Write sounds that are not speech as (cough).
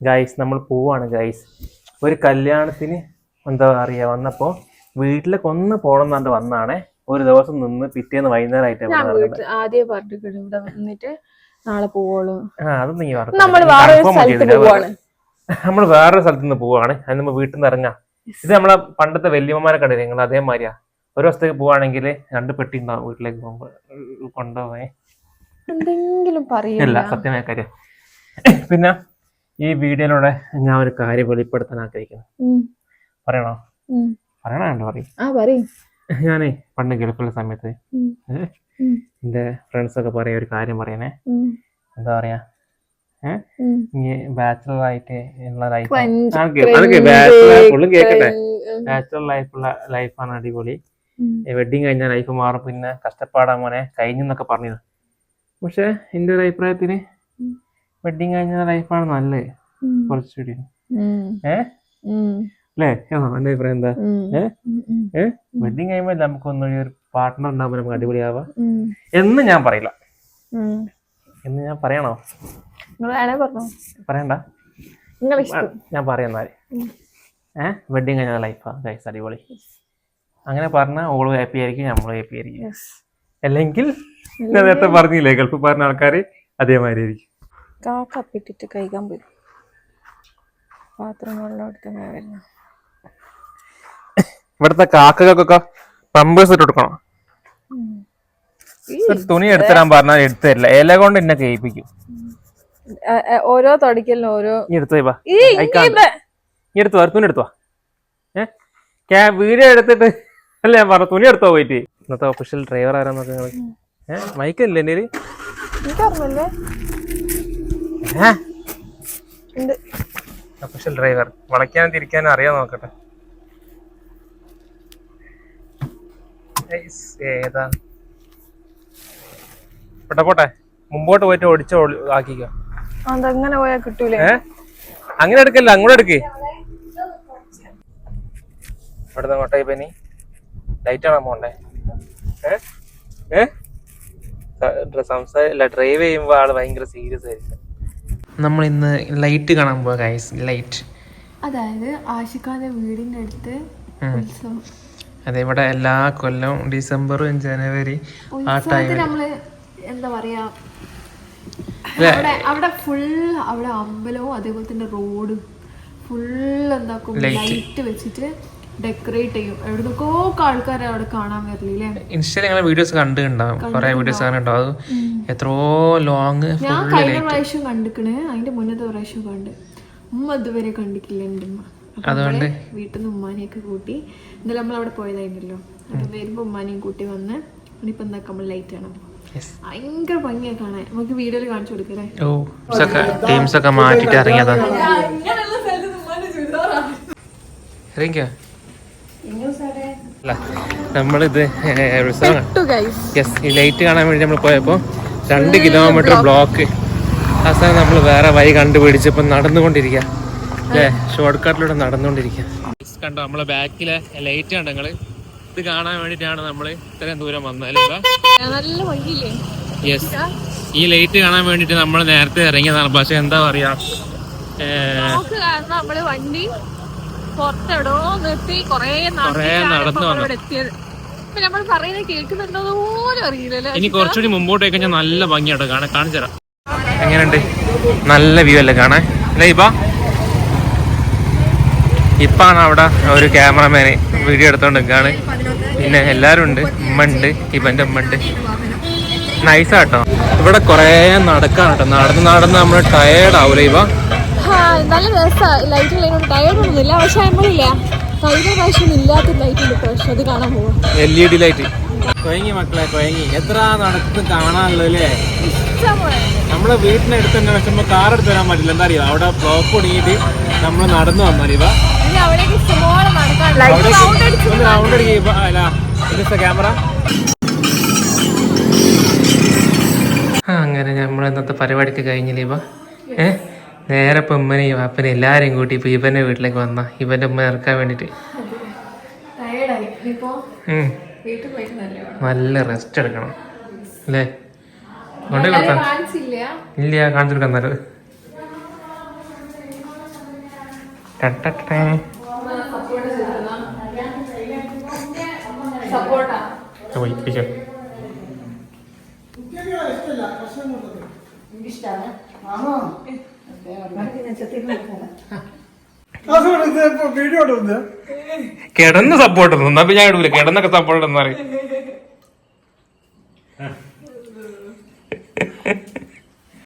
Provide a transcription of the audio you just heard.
Guys നമ്മൾ പോവാണ് guys ഒരു കല്യാണത്തിന് എന്താ പറയുക വന്നപ്പോൾ വീട്ടിലേക്ക് ഒന്ന് പോകണം എന്നാണ്ട് വന്നാണേ. ഒരു ദിവസം നിന്ന് പിറ്റേന്ന് വൈകുന്നേരമായിട്ട് ആദ്യം പറഞ്ഞിട്ട് ഇവിടെ വന്നിട്ട് നാളെ പോവുള്ളൂ ആ അത് നീ (laughs) നമ്മൾ വേറൊരു സ്ഥലത്ത് നിന്ന് പോവാണ്. അത് നമ്മൾ വീട്ടിൽ നിന്ന് ഇറങ്ങാം. ഇത് നമ്മളെ പണ്ടത്തെ വല്യമ്മമാരെ കണ്ടില്ലേ നിങ്ങൾ അതേമാതിരിയാ. ഒരു ദിവസത്തേക്ക് പോവാണെങ്കിൽ രണ്ട് പെട്ടി ഉണ്ടാവും വീട്ടിലേക്ക് പോകുമ്പോ? കൊണ്ടുപോയെങ്കിലും എന്തെങ്കിലും പറയില്ല സത്യമായ കാര്യം. (laughs) പിന്നെ? ഈ വീഡിയോയിലൂടെ ഞാൻ ഒരു കാര്യം വെളിപ്പെടുത്താൻ ആഗ്രഹിക്കുന്നു. പറയണോ? പറയണോ പറയും. ഞാനേ പണ്ട് ഗൾഫിലുള്ള സമയത്ത് എന്റെ ഫ്രണ്ട്സ് ഒക്കെ പറയാ ഒരു കാര്യം പറയണേ. എന്താ പറയാ? ബാച്ചുലർ ആയിട്ട് ഉള്ള ലൈഫ് കേക്കട്ടെ. ബാച്ചുലർ ലൈഫുള്ള ലൈഫാണ് അടിപൊളി. വെഡിങ് കഴിഞ്ഞ ലൈഫ് മാറും. പിന്നെ കഷ്ടപ്പാടാ മോനെ. കഴിഞ്ഞെന്നൊക്കെ പറഞ്ഞു പക്ഷെ എന്റെ ഒരു അഭിപ്രായത്തിന് വെഡിങ് കഴിഞ്ഞ ലൈഫാണ് നല്ലത് കുറച്ചുകൂടി. ഏ? അല്ലേ? അഭിപ്രായം എന്താ? ഏ? വെഡിങ് കഴിയുമ്പോ നമുക്കൊന്നും ഒരു പാർട്ട്ണർ ഉണ്ടാകുമ്പോൾ നമുക്ക് അടിപൊളിയാവാം? എന്ന് ഞാൻ പറയില്ല. എന്ന് ഞാൻ പറയണോ? പറയണ്ട. ഞാൻ പറയാം. ഏ? വെഡിങ് കഴിഞ്ഞ ലൈഫാ ഗൈസ് അടിപൊളി. അങ്ങനെ പറഞ്ഞാൽ ഓൾ ഹാപ്പി ആയിരിക്കും നമ്മളും ഹാപ്പി ആയിരിക്കും. അല്ലെങ്കിൽ ഞാൻ നേരത്തെ പറഞ്ഞില്ലേ ഗൾഫ് പറഞ്ഞ ആൾക്കാർ അതേമാതിരി ആയിരിക്കും. കാക്ക അപ്പിട്ടിട്ട് കഴിക്കാൻ പോയി. പാത്രം വെള്ളം എടുത്ത് അങ്ങനെ വരുന്നു ഇവിടുത്തെ കാക്കകൾക്കൊക്കെ പമ്പേഴ്സ് ഇട്ട് കൊടുക്കണം. തുണി എടുത്തരാൻ പറഞ്ഞാൽ എടുത്തു തരില്ല ഇല കൊണ്ട് എന്നെ കേൾപ്പിക്കും. ഓരോ തൊടിക്കലിനും ഓരോ ഈ എടുത്തു വാ തുണി എടുത്തു. വാ. ഏ വീഡിയോ എടുത്തിട്ട് (laughs) അല്ല ഞാൻ പറഞ്ഞു തുണി എടുത്തോ പോയിട്ട്. ഇന്നത്തെ ഒഫീഷ്യൽ ഡ്രൈവർ ആരാന്നൊക്കെ നിങ്ങൾ ഏഹ് മൈക്കല്ലേ എന്റെ ഉണ്ട്. ഡ്രൈവർ വളയ്ക്കാനും തിരിക്കാനും അറിയാൻ നോക്കട്ടെ. ഏതാ? പോട്ടെ പോട്ടെ. മുമ്പോട്ട് പോയിട്ട് ഓടിച്ച് ഓടി- ആക്കിക്കോ. അതങ്ങനെ പോയാൽ കിട്ടൂലേ? അങ്ങനെ എടുക്കല്ല അങ്ങോട്ട് എടുക്ക്. ഇവിടുന്ന് അങ്ങോട്ടേ പനി ലൈറ്റ് ആണോ പോണ്ടേ ഏ? ഏ? സംസാര ഡ്രൈവ് ചെയ്യുമ്പോ ആൾ ഭയങ്കര സീരിയസ് ആയിരിക്കും. നമ്മൾ ഇന്ന് ലൈറ്റ് കാണാൻ പോവാ ഗൈസ് ലൈറ്റ് അതായത് ആഷിഖാന്റെ വീടിന്റെ അടുത്ത് ഉത്സവം. അതെ ഇവിടെ എല്ലാ കൊല്ലവും ഡിസംബറും ജനുവരി ആ ടൈമിൽ നമ്മൾ എന്താ പറയാ അവിടെ അവിടെ ഫുൾ അവിടെ അമ്പലവും അതേപോലെ തന്നെ റോഡും ഫുൾ എന്താക്കും ലൈറ്റ് വെച്ചിട്ട് ഡെക്കറേറ്റ് ചെയ്യും. എവിടുന്നൊക്കെ ആൾക്കാരെ അവിടെ കാണാൻ വരില്ലേ? ഇൻസ്റ്റയിൽ ഞങ്ങൾ വീഡിയോസ് കണ്ടിട്ടുണ്ടാവും. കുറെ വീഡിയോസ് കണ്ടിട്ടുണ്ടാവും. അത് എത്രയോ ലോങ് ഞാൻ കഴിഞ്ഞ പ്രാവശ്യം കണ്ടിക്കണ്. അതിന്റെ മുന്നത്തെ പ്രാവശ്യം കണ്ട്. ഉമ്മ ഇതുവരെ കണ്ടിട്ടില്ല എന്റെ ഉമ്മ. അതുകൊണ്ട്? വീട്ടിൽ നിന്ന് ഉമ്മാനെയൊക്കെ കൂട്ടി ഇന്നലെ നമ്മൾ അവിടെ പോയതായിരുന്നല്ലോ. അപ്പൊ വരുമ്പോ ഉമ്മാനെയും കൂട്ടി വന്ന് ഇനിയിപ്പോ എന്താ നമ്മൾ ലൈറ്റ് ആണ്. ഭയങ്കര ഭംഗിയാ കാണാൻ. നമുക്ക് വീഡിയോയിൽ കാണിച്ചു കൊടുക്കല്ലേ ഓ ടീംസ് ഒക്കെ മാറ്റിട്ട് ഇറങ്ങിയതാ. അല്ല നമ്മളിത് യെസ് ഈ ലൈറ്റ് കാണാൻ വേണ്ടി നമ്മൾ പോയപ്പോൾ രണ്ട് കിലോമീറ്റർ ബ്ലോക്ക് അവസാനം നമ്മൾ വേറെ വഴി കണ്ടുപിടിച്ചപ്പോൾ നടന്നുകൊണ്ടിരിക്കുക അല്ലേ? ഷോർട്ട് കട്ടിലൂടെ നടന്നുകൊണ്ടിരിക്കുക കണ്ടോ നമ്മളെ ബാക്കിലെ ലൈറ്റ് കണ്ടോ നിങ്ങൾ? ഇത് കാണാൻ വേണ്ടിട്ടാണ് നമ്മൾ ഇത്രയും ദൂരം വന്നത് യെസ് ഈ ലൈറ്റ് കാണാൻ വേണ്ടിട്ട് നമ്മൾ നേരത്തെ ഇറങ്ങിയതാണ്. പക്ഷെ എന്താ പറയാ? വണ്ടി പുറത്തെവിടോ നിർത്തി കൊറേ കുറേ നടന്നു വന്നു. എത്തിയത്. ഇപ്പൊ നമ്മൾ പറയുന്നത് കേൾക്കുന്നുണ്ടോ പോലും അറിയില്ലല്ലേ ഇനി കുറച്ചുകൂടി മുമ്പോട്ടേക്ക് ഞാൻ നല്ല ഭംഗിയാട്ടോ കാണാൻ. കാണിച്ചു തരാം. എങ്ങനെയുണ്ട്? നല്ല വ്യൂ അല്ലേ കാണാൻ? അല്ലേ ഇപ്പ? ഇപ്പാണ് അവിടെ ഒരു ക്യാമറമാന് വീഡിയോ എടുത്തോണ്ട് നിൽക്കാണ് പിന്നെ എല്ലാരും ഉണ്ട്. ഉമ്മണ്ട് ഇവന്റെ ഉമ്മണ്ട് നൈസാട്ടോ ഇവിടെ കുറേ നടക്കാണ് കേട്ടോ നടന്ന് നടന്ന് നമ്മൾ ടയേർഡ് ആവൂലേ ഇവ നല്ല രസമാണ് ലൈറ്റ് ഉള്ളതിനോട് ടയർഡൊന്നുമില്ല പക്ഷെ നമ്മളില്ല കഴിഞ്ഞ പ്രാവശ്യം ഇല്ലാത്ത ലൈറ്റ് ഉണ്ട് പ്രാവശ്യം അത് കാണാൻ പോകും എൽ ഇ ഡി ലൈറ്റ് കൊയങ്ങി മക്കളെ കൊയങ്ങി. എത്ര നടക്കും കാണാനുള്ളത് അല്ലേ? നമ്മളെ വീട്ടിനടുത്ത് തന്നെ വെച്ചുമ്പോ കാർ എടുത്ത് വരാൻ പറ്റില്ല. എന്താ അറിയോ? അവിടെ ബ്ലോക്ക് ഒടുങ്ങിയിട്ട് നമ്മൾ നടന്നു റൗണ്ട് അടിക്കുക അല്ല ഇന്നത്തെ ക്യാമറ അങ്ങനെ നമ്മൾ ഇന്നത്തെ പരിപാടിക്ക് കഴിഞ്ഞില്ല ഇവ? ഏ? നേരെ ഇപ്പം ഉമ്മനെയും അപ്പനെയും എല്ലാവരെയും കൂട്ടി ഇപ്പൊ ഇവന്റെ വീട്ടിലേക്ക് വന്ന. ഇവന്റെ ഉമ്മ ഇറക്കാൻ വേണ്ടിട്ട് നല്ല റെസ്റ്റ് എടുക്കണം. അല്ലേ? കൊണ്ടേ കൊടുത്താ. ഇല്ല കാണിച്ചു കൊടുക്കാൻ നല്ലത് ഇടുന്നത് കിടന്ന് സപ്പോർട്ട് എന്നാ ഞാൻ ഇടൂല. കിടന്നൊക്കെ സപ്പോർട്ട് എന്ന് പറയും.